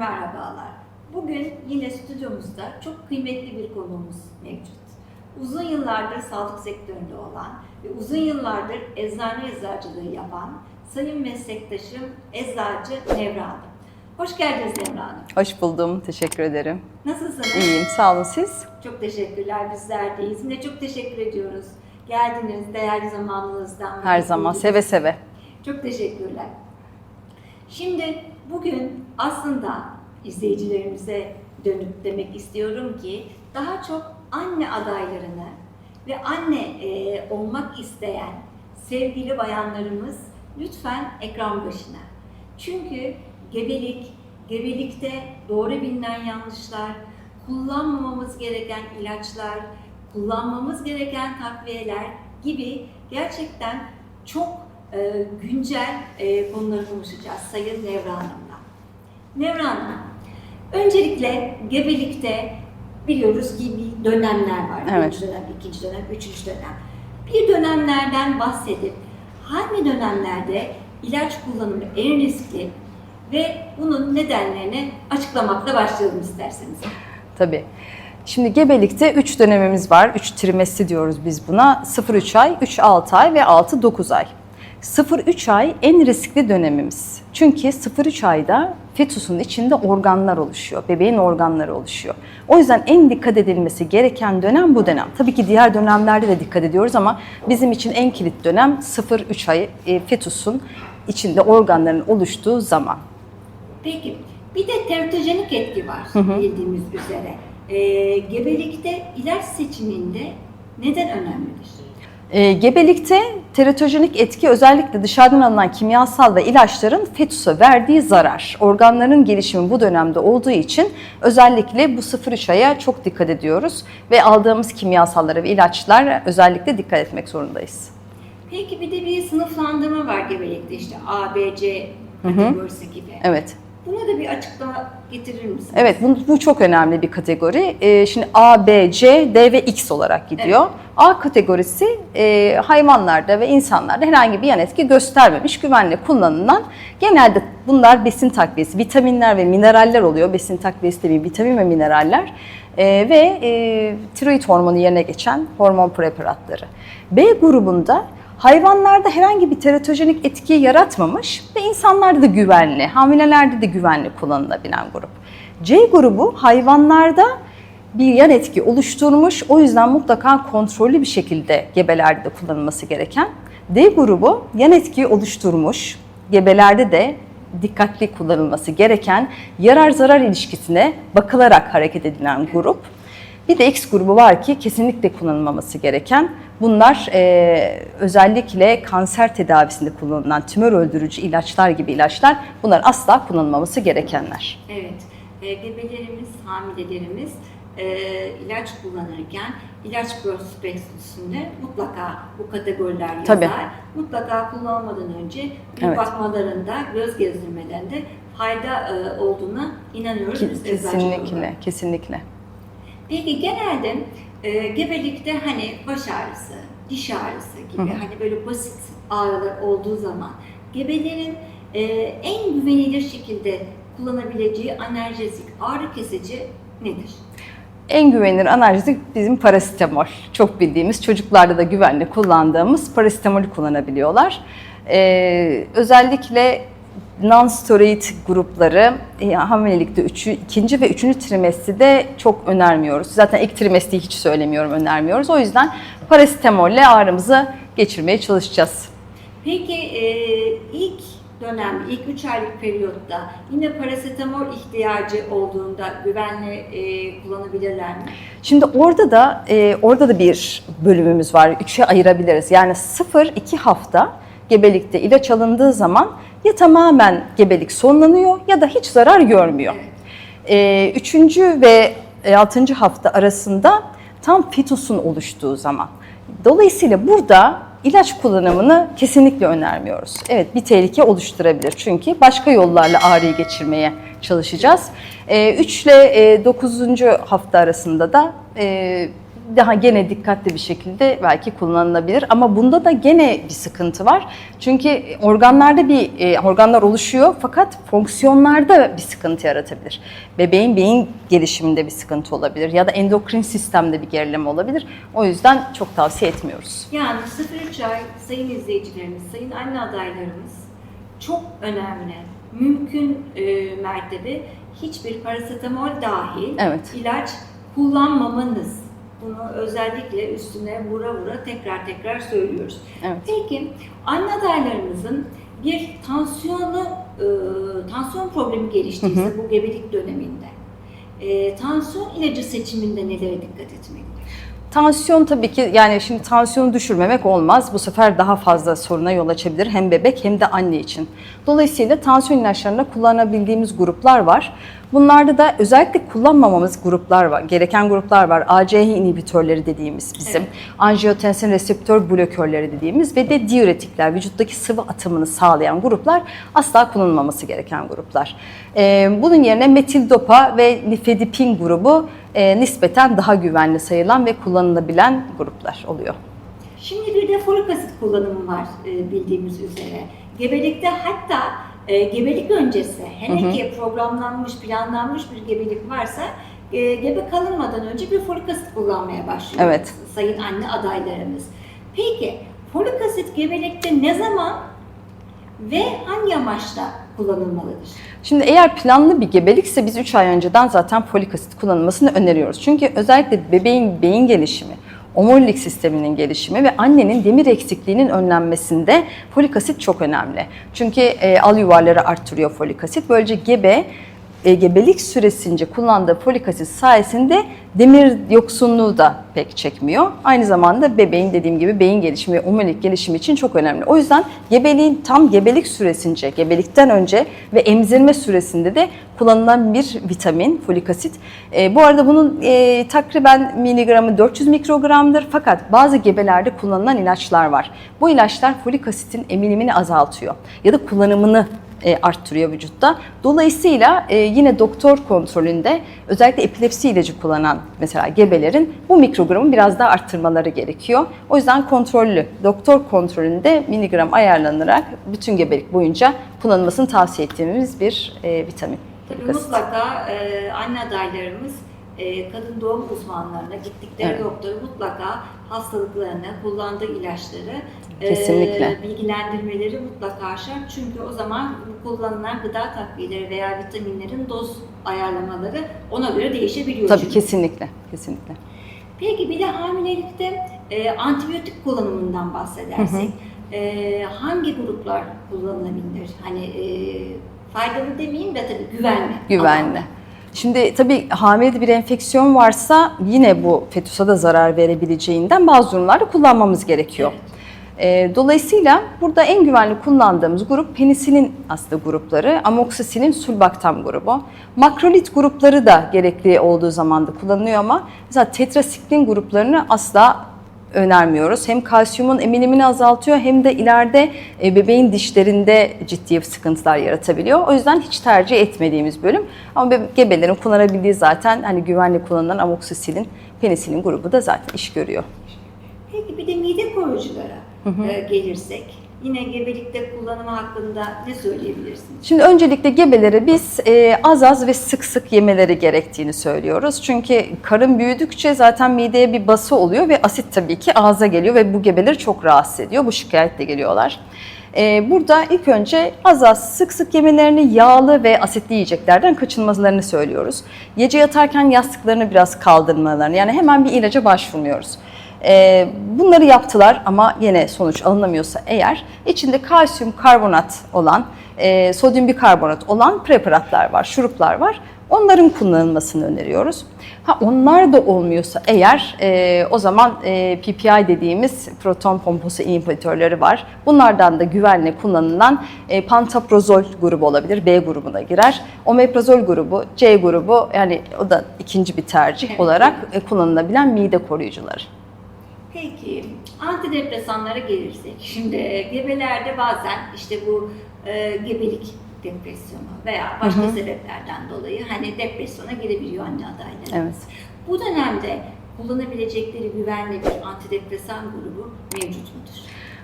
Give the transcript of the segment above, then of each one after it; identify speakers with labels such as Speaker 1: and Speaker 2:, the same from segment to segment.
Speaker 1: merhabalar. Bugün yine stüdyomuzda çok kıymetli bir konuğumuz mevcut. Uzun yıllardır sağlık sektöründe olan ve uzun yıllardır eczane eczacılığı yapan sayın meslektaşım Eczacı Nevra Hanım. Hoş geldiniz Nevra Hanım.
Speaker 2: Hoş buldum. Teşekkür ederim.
Speaker 1: Nasılsınız?
Speaker 2: İyiyim. Sağ olun siz.
Speaker 1: Çok teşekkürler. Bizler deyiz. Yine çok teşekkür ediyoruz. Geldiniz değerli zamanınızdan.
Speaker 2: Her zaman seve seve.
Speaker 1: Çok teşekkürler. Şimdi bugün aslında izleyicilerimize dönüp demek istiyorum ki daha çok anne adaylarını ve anne e, olmak isteyen sevgili bayanlarımız lütfen ekran başına. Çünkü gebelik, gebelikte doğru bilinen yanlışlar, kullanmamamız gereken ilaçlar, kullanmamız gereken takviyeler gibi gerçekten çok e, güncel e, konuları konuşacağız Sayın Nevra Hanım'la. Nevra Hanım, öncelikle gebelikte biliyoruz ki bir dönemler var.
Speaker 2: Evet.
Speaker 1: Birinci dönem, ikinci dönem, üçüncü dönem. Bir dönemlerden bahsedip hangi dönemlerde ilaç kullanımı en riskli ve bunun nedenlerini açıklamakla başlayalım isterseniz.
Speaker 2: Tabii. Şimdi gebelikte 3 dönemimiz var. 3 trimestri diyoruz biz buna. 0-3 ay, 3-6 ay ve 6-9 ay. 0-3 ay en riskli dönemimiz. Çünkü 0-3 ayda fetusun içinde organlar oluşuyor. Bebeğin organları oluşuyor. O yüzden en dikkat edilmesi gereken dönem bu dönem. Tabii ki diğer dönemlerde de dikkat ediyoruz ama bizim için en kilit dönem 0-3 ay e, fetusun içinde organların oluştuğu zaman.
Speaker 1: Peki, bir de teratojenik etki var bildiğimiz üzere. Ee, gebelikte ilaç seçiminde neden önemlidir?
Speaker 2: E, gebelikte teratojenik etki özellikle dışarıdan alınan kimyasal ve ilaçların fetüse verdiği zarar. Organların gelişimi bu dönemde olduğu için özellikle bu 0-3 aya çok dikkat ediyoruz ve aldığımız kimyasallara ve ilaçlar özellikle dikkat etmek zorundayız.
Speaker 1: Peki bir de bir sınıflandırma var gebelikte işte A, B, C kategorisi gibi.
Speaker 2: Evet.
Speaker 1: Buna da bir açıklama getirir misiniz?
Speaker 2: Evet bu, bu çok önemli bir kategori. Ee, şimdi A, B, C, D ve X olarak gidiyor. A kategorisi e, hayvanlarda ve insanlarda herhangi bir yan etki göstermemiş, güvenle kullanılan genelde bunlar besin takviyesi, vitaminler ve mineraller oluyor. Besin takviyesi de bir vitamin ve mineraller. Ee, ve e, tiroid hormonu yerine geçen hormon preparatları. B grubunda Hayvanlarda herhangi bir teratojenik etki yaratmamış ve insanlarda da güvenli, hamilelerde de güvenli kullanılabilen grup. C grubu hayvanlarda bir yan etki oluşturmuş, o yüzden mutlaka kontrollü bir şekilde gebelerde de kullanılması gereken. D grubu yan etki oluşturmuş, gebelerde de dikkatli kullanılması gereken yarar zarar ilişkisine bakılarak hareket edilen grup. Bir de X grubu var ki kesinlikle kullanılmaması gereken. Bunlar e, özellikle kanser tedavisinde kullanılan tümör öldürücü ilaçlar gibi ilaçlar. Bunlar asla kullanılmaması gerekenler.
Speaker 1: Evet, e, gebelerimiz, hamilelerimiz e, ilaç kullanırken ilaç prospektüsünde mutlaka bu kategoriler yazar.
Speaker 2: Tabii.
Speaker 1: Mutlaka kullanmadan önce bir
Speaker 2: Evet.
Speaker 1: bakmalarında, göz gezdirmelerinde fayda e, olduğuna inanıyoruz
Speaker 2: Ki-. Kesinlikle, kesinlikle.
Speaker 1: Peki genelde e, gebelikte hani baş ağrısı, diş ağrısı gibi hani böyle basit ağrılar olduğu zaman gebelerin e, en güvenilir şekilde kullanabileceği analjezik, ağrı kesici nedir?
Speaker 2: En güvenilir analjezik bizim parasetamol. Çok bildiğimiz, çocuklarda da güvenli kullandığımız parasetamol kullanabiliyorlar. Ee, özellikle non-steroid grupları hamilelikte üçü, ikinci ve üçüncü trimestride çok önermiyoruz. Zaten ilk trimestri hiç söylemiyorum, önermiyoruz. O yüzden parasetamolle ağrımızı geçirmeye çalışacağız.
Speaker 1: Peki e, ilk dönem, ilk 3 aylık periyotta yine parasetamol ihtiyacı olduğunda güvenli e, kullanabilirler mi?
Speaker 2: Şimdi orada da e, orada da bir bölümümüz var. Üçe ayırabiliriz. Yani 0-2 hafta gebelikte ilaç alındığı zaman ya tamamen gebelik sonlanıyor ya da hiç zarar görmüyor. E, üçüncü ve e, altıncı hafta arasında tam fitusun oluştuğu zaman. Dolayısıyla burada ilaç kullanımını kesinlikle önermiyoruz. Evet bir tehlike oluşturabilir çünkü başka yollarla ağrıyı geçirmeye çalışacağız. 3 ile 9. hafta arasında da e, daha gene dikkatli bir şekilde belki kullanılabilir ama bunda da gene bir sıkıntı var. Çünkü organlarda bir e, organlar oluşuyor fakat fonksiyonlarda bir sıkıntı yaratabilir. Bebeğin beyin gelişiminde bir sıkıntı olabilir ya da endokrin sistemde bir gerileme olabilir. O yüzden çok tavsiye etmiyoruz.
Speaker 1: Yani 0-3 ay sayın izleyicilerimiz, sayın anne adaylarımız çok önemli. Mümkün e, mertebe hiçbir parasetamol dahil
Speaker 2: Evet.
Speaker 1: ilaç kullanmamanız. Bunu özellikle üstüne vura vura tekrar tekrar söylüyoruz.
Speaker 2: Evet.
Speaker 1: Peki anne adaylarımızın bir tansiyonu, e, tansiyon problemi geliştiyse
Speaker 2: Hı hı.
Speaker 1: bu gebelik döneminde, e, tansiyon ilacı seçiminde nelere dikkat etmelidir?
Speaker 2: Tansiyon tabii ki yani şimdi tansiyonu düşürmemek olmaz. Bu sefer daha fazla soruna yol açabilir hem bebek hem de anne için. Dolayısıyla tansiyon ilaçlarında kullanabildiğimiz gruplar var. Bunlarda da özellikle kullanmamamız gruplar var. Gereken gruplar var. ACE inhibitörleri dediğimiz bizim.
Speaker 1: Evet.
Speaker 2: Angiotensin reseptör blokörleri dediğimiz ve de diüretikler, vücuttaki sıvı atımını sağlayan gruplar asla kullanılmaması gereken gruplar. Ee, bunun yerine metildopa ve nifedipin grubu e, nispeten daha güvenli sayılan ve kullanılabilen gruplar oluyor.
Speaker 1: Şimdi bir de folik asit kullanımı var e, bildiğimiz üzere. Gebelikte hatta e, gebelik öncesi hele ki programlanmış, planlanmış bir gebelik varsa e, gebe kalınmadan önce bir folik asit kullanmaya başlıyor
Speaker 2: Evet.
Speaker 1: sayın anne adaylarımız. Peki folik asit gebelikte ne zaman ve hangi amaçla kullanılmalıdır?
Speaker 2: Şimdi eğer planlı bir gebelikse biz 3 ay önceden zaten folik asit kullanılmasını öneriyoruz. Çünkü özellikle bebeğin beyin gelişimi, omurilik sisteminin gelişimi ve annenin demir eksikliğinin önlenmesinde folik asit çok önemli. Çünkü e, al yuvarları arttırıyor folik asit. Böylece gebe e, gebelik süresince kullandığı folik asit sayesinde demir yoksunluğu da pek çekmiyor. Aynı zamanda bebeğin dediğim gibi beyin gelişimi ve omurilik gelişimi için çok önemli. O yüzden gebeliğin tam gebelik süresince, gebelikten önce ve emzirme süresinde de kullanılan bir vitamin, folik asit. E, bu arada bunun e, takriben miligramı 400 mikrogramdır fakat bazı gebelerde kullanılan ilaçlar var. Bu ilaçlar folik asitin emilimini azaltıyor ya da kullanımını e, arttırıyor vücutta. Dolayısıyla e, yine doktor kontrolünde özellikle epilepsi ilacı kullanan mesela gebelerin bu mikrogramı biraz daha arttırmaları gerekiyor. O yüzden kontrollü, doktor kontrolünde miligram ayarlanarak bütün gebelik boyunca kullanılmasını tavsiye ettiğimiz bir e, vitamin.
Speaker 1: Tabii mutlaka e, anne adaylarımız e, kadın doğum uzmanlarına gittikleri
Speaker 2: Evet.
Speaker 1: doktoru mutlaka hastalıklarını, kullandığı ilaçları e,
Speaker 2: Kesinlikle.
Speaker 1: bilgilendirmeleri mutlaka şart. Çünkü o zaman bu kullanılan gıda takviyeleri veya vitaminlerin doz ayarlamaları ona göre değişebiliyor.
Speaker 2: Tabii
Speaker 1: çünkü.
Speaker 2: kesinlikle, kesinlikle.
Speaker 1: Peki bir de hamilelikte e, antibiyotik kullanımından bahsedersek e, hangi gruplar kullanılabilir? Hani e, faydalı demeyeyim de tabii güvenli.
Speaker 2: Güvenli.
Speaker 1: alanda.
Speaker 2: Şimdi tabii hamilede bir enfeksiyon varsa yine bu fetüse da zarar verebileceğinden bazı durumlarda kullanmamız gerekiyor. Ee, Dolayısıyla burada en güvenli kullandığımız grup penisilin aslında grupları, amoksisinin sulbaktam grubu. Makrolit grupları da gerekli olduğu zaman da kullanılıyor ama mesela tetrasiklin gruplarını asla önermiyoruz. Hem kalsiyumun eminimini azaltıyor hem de ileride e, bebeğin dişlerinde ciddi sıkıntılar yaratabiliyor. O yüzden hiç tercih etmediğimiz bölüm. Ama gebelerin kullanabildiği zaten hani güvenli kullanılan amoksisilin, penisilin grubu da zaten iş görüyor.
Speaker 1: Peki bir de mide koruyuculara e, gelirsek, yine gebelikte kullanımı hakkında ne söyleyebilirsiniz?
Speaker 2: Şimdi öncelikle gebelere biz e, az az ve sık sık yemeleri gerektiğini söylüyoruz. Çünkü karın büyüdükçe zaten mideye bir bası oluyor ve asit tabii ki ağza geliyor ve bu gebeleri çok rahatsız ediyor. Bu şikayetle geliyorlar. E, burada ilk önce az az sık sık yemelerini yağlı ve asitli yiyeceklerden kaçınmalarını söylüyoruz. Gece yatarken yastıklarını biraz kaldırmalarını yani hemen bir ilaca başvurmuyoruz. Ee, bunları yaptılar ama yine sonuç alınamıyorsa eğer içinde kalsiyum karbonat olan, e, sodyum bikarbonat olan preparatlar var, şuruplar var. Onların kullanılmasını öneriyoruz. Ha onlar da olmuyorsa eğer e, o zaman e, PPI dediğimiz proton pompası inhibitörleri var. Bunlardan da güvenli kullanılan e, pantoprazol grubu olabilir. B grubuna girer. Omeprazol grubu, C grubu yani o da ikinci bir tercih olarak e, kullanılabilen mide koruyucuları.
Speaker 1: Peki antidepresanlara gelirsek, şimdi e, gebelerde bazen işte bu e, gebelik depresyonu veya başka sebeplerden dolayı hani depresyona girebiliyor anne adayları.
Speaker 2: Evet.
Speaker 1: Bu dönemde kullanabilecekleri güvenli bir antidepresan grubu mevcut mudur?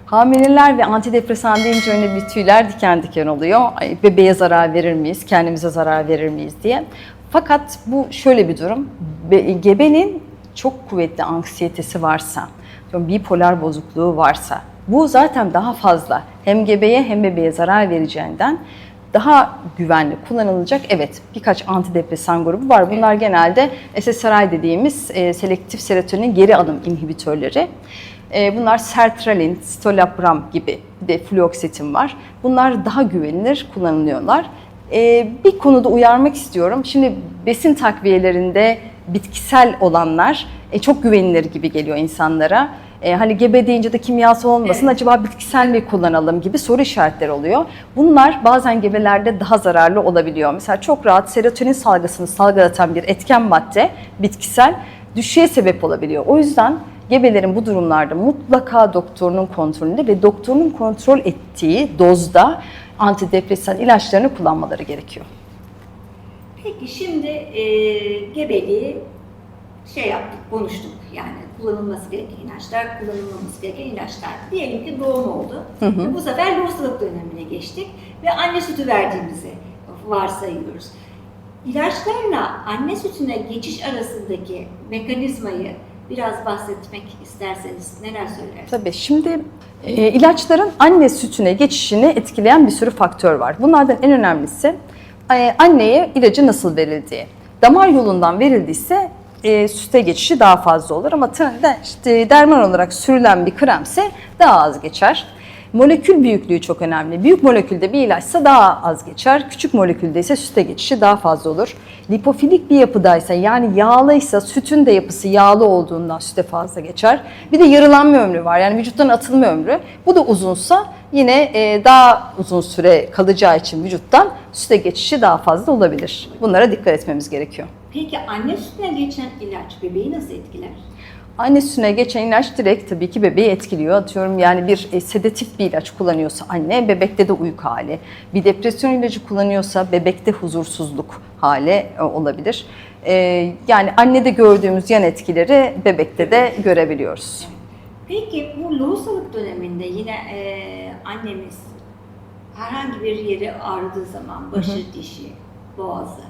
Speaker 2: Hamileler ve antidepresan deyince öyle bir tüyler diken diken oluyor. Ay, bebeğe zarar verir miyiz, kendimize zarar verir miyiz diye. Fakat bu şöyle bir durum. Be- gebenin çok kuvvetli anksiyetesi varsa, bipolar bozukluğu varsa, bu zaten daha fazla hem gebeye hem bebeğe zarar vereceğinden daha güvenli kullanılacak evet birkaç antidepresan grubu var. Bunlar genelde SSRI dediğimiz e, selektif serotonin geri alım inhibitörleri. E, bunlar sertralin, stolapram gibi bir de fluoxetin var. Bunlar daha güvenilir kullanılıyorlar. E, bir konuda uyarmak istiyorum. Şimdi besin takviyelerinde bitkisel olanlar e, çok güvenilir gibi geliyor insanlara. E, hani gebe deyince de kimyasal olmasın
Speaker 1: Evet.
Speaker 2: acaba bitkisel mi kullanalım gibi soru işaretleri oluyor. Bunlar bazen gebelerde daha zararlı olabiliyor. Mesela çok rahat serotonin salgısını salgılatan bir etken madde bitkisel düşüğe sebep olabiliyor. O yüzden gebelerin bu durumlarda mutlaka doktorunun kontrolünde ve doktorunun kontrol ettiği dozda antidepresan ilaçlarını kullanmaları gerekiyor.
Speaker 1: Peki şimdi e, gebeliği şey yaptık, konuştuk. Yani kullanılması gereken ilaçlar, kullanılmaması gereken ilaçlar. Diyelim ki doğum oldu. Ve bu sefer lohusalık dönemine geçtik ve anne sütü verdiğimizi varsayıyoruz. İlaçlarla anne sütüne geçiş arasındaki mekanizmayı biraz bahsetmek isterseniz neler söylersiniz?
Speaker 2: Tabii şimdi e, ilaçların anne sütüne geçişini etkileyen bir sürü faktör var. Bunlardan en önemlisi anneye ilacı nasıl verildiği. Damar yolundan verildiyse e, süte geçişi daha fazla olur ama işte derman olarak sürülen bir kremse daha az geçer. Molekül büyüklüğü çok önemli. Büyük molekülde bir ilaçsa daha az geçer. Küçük molekülde ise süte geçişi daha fazla olur. Lipofilik bir yapıdaysa yani yağlıysa sütün de yapısı yağlı olduğundan süte fazla geçer. Bir de yarılanma ömrü var. Yani vücuttan atılma ömrü. Bu da uzunsa yine e, daha uzun süre kalacağı için vücuttan süte geçişi daha fazla olabilir. Bunlara dikkat etmemiz gerekiyor.
Speaker 1: Peki anne sütüne geçen ilaç bebeği nasıl etkiler?
Speaker 2: Anne sütüne geçen ilaç direkt tabii ki bebeği etkiliyor. Atıyorum yani bir e, sedatif bir ilaç kullanıyorsa anne bebekte de uyku hali. Bir depresyon ilacı kullanıyorsa bebekte huzursuzluk hali e, olabilir. E, yani annede gördüğümüz yan etkileri bebekte de görebiliyoruz.
Speaker 1: Peki bu lohusalık döneminde yine e, annemiz herhangi bir yeri ağrıdığı zaman başı, dişi, boğazı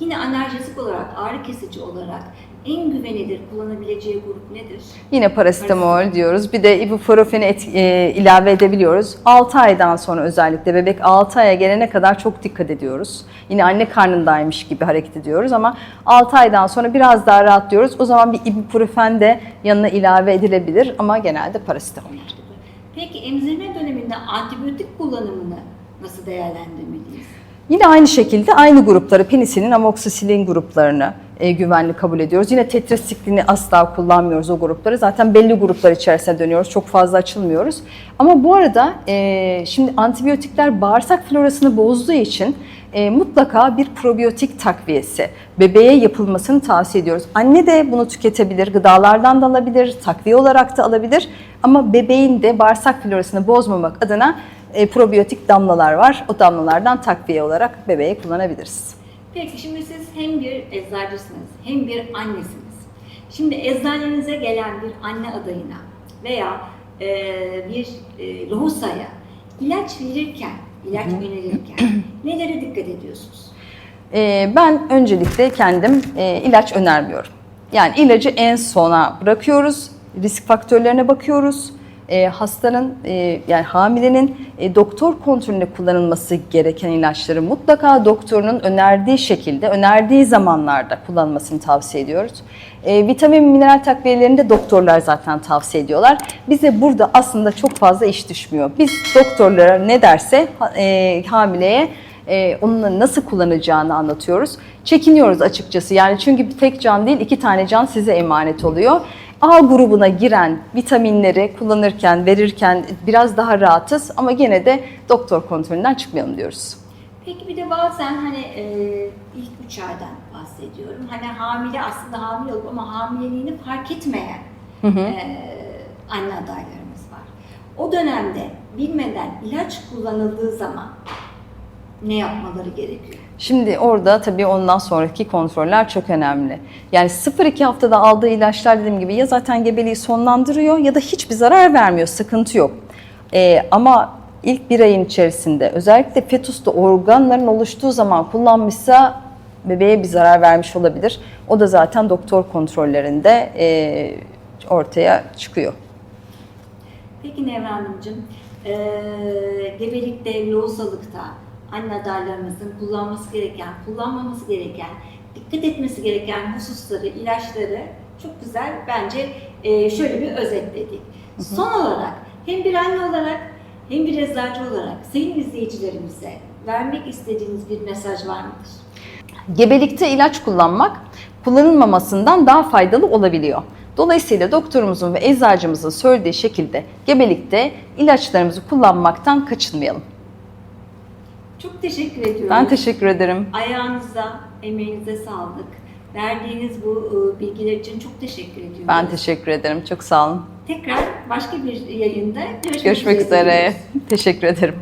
Speaker 1: yine analjesik olarak, ağrı kesici olarak en güvenilir kullanabileceği grup nedir?
Speaker 2: Yine parasetamol diyoruz. Bir de ibuprofeni et- e, ilave edebiliyoruz. 6 aydan sonra özellikle bebek 6 aya gelene kadar çok dikkat ediyoruz. Yine anne karnındaymış gibi hareket ediyoruz ama 6 aydan sonra biraz daha rahatlıyoruz. O zaman bir ibuprofen de yanına ilave edilebilir ama genelde parasetamol.
Speaker 1: Peki emzirme döneminde antibiyotik kullanımını nasıl değerlendirmeliyiz?
Speaker 2: Yine aynı şekilde aynı grupları, penisilin, amoksisilin gruplarını e, güvenli kabul ediyoruz. Yine tetrasiklini asla kullanmıyoruz o grupları. Zaten belli gruplar içerisine dönüyoruz. Çok fazla açılmıyoruz. Ama bu arada e, şimdi antibiyotikler bağırsak florasını bozduğu için e, mutlaka bir probiyotik takviyesi bebeğe yapılmasını tavsiye ediyoruz. Anne de bunu tüketebilir, gıdalardan da alabilir, takviye olarak da alabilir. Ama bebeğin de bağırsak florasını bozmamak adına e, probiyotik damlalar var. O damlalardan takviye olarak bebeğe kullanabiliriz.
Speaker 1: Peki şimdi siz hem bir eczacısınız hem bir annesiniz. Şimdi eczanenize gelen bir anne adayına veya e, bir e, lohusaya ilaç verirken, ilaç önerirken nelere dikkat ediyorsunuz?
Speaker 2: E, ben öncelikle kendim e, ilaç önermiyorum. Yani ilacı en sona bırakıyoruz. Risk faktörlerine bakıyoruz. E, hastanın e, yani hamilenin e, doktor kontrolünde kullanılması gereken ilaçları mutlaka doktorunun önerdiği şekilde, önerdiği zamanlarda kullanılmasını tavsiye ediyoruz. E, vitamin mineral takviyelerini de doktorlar zaten tavsiye ediyorlar. Bize burada aslında çok fazla iş düşmüyor. Biz doktorlara ne derse e, hamileye e, onunla nasıl kullanacağını anlatıyoruz. Çekiniyoruz açıkçası yani çünkü bir tek can değil iki tane can size emanet oluyor. A grubuna giren vitaminleri kullanırken, verirken biraz daha rahatız ama gene de doktor kontrolünden çıkmayalım diyoruz.
Speaker 1: Peki bir de bazen hani e, ilk üç aydan bahsediyorum. Hani hamile aslında hamile olup ama hamileliğini fark etmeyen e, anne adaylarımız var. O dönemde bilmeden ilaç kullanıldığı zaman ne yapmaları gerekiyor?
Speaker 2: Şimdi orada tabii ondan sonraki kontroller çok önemli. Yani 0-2 haftada aldığı ilaçlar dediğim gibi ya zaten gebeliği sonlandırıyor ya da hiçbir zarar vermiyor, sıkıntı yok. Ee, ama ilk bir ayın içerisinde özellikle fetusta organların oluştuğu zaman kullanmışsa bebeğe bir zarar vermiş olabilir. O da zaten doktor kontrollerinde e, ortaya çıkıyor.
Speaker 1: Peki Nevra Hanımcığım, eee gebelikte, lohusalıkta anne adaylarımızın kullanması gereken, kullanmaması gereken, dikkat etmesi gereken hususları, ilaçları çok güzel bence eee, şöyle bir özetledik. Son olarak hem bir anne olarak hem bir eczacı olarak sayın izleyicilerimize vermek istediğiniz bir mesaj var mıdır?
Speaker 2: Gebelikte ilaç kullanmak kullanılmamasından daha faydalı olabiliyor. Dolayısıyla doktorumuzun ve eczacımızın söylediği şekilde gebelikte ilaçlarımızı kullanmaktan kaçınmayalım.
Speaker 1: Çok teşekkür ediyorum.
Speaker 2: Ben teşekkür ederim.
Speaker 1: Ayağınıza, emeğinize sağlık. Verdiğiniz bu e, bilgiler için çok teşekkür ediyorum.
Speaker 2: Ben teşekkür ederim. Çok sağ olun.
Speaker 1: Tekrar başka bir yayında görüşmek,
Speaker 2: Görüşmek
Speaker 1: üzere.
Speaker 2: üzere. Teşekkür ederim.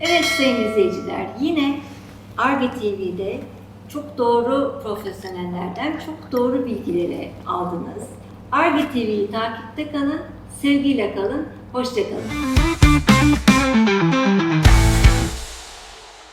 Speaker 1: Evet sayın izleyiciler yine Arge TV'de çok doğru profesyonellerden çok doğru bilgileri aldınız. Arge TV'yi takipte kalın, sevgiyle kalın, hoşçakalın.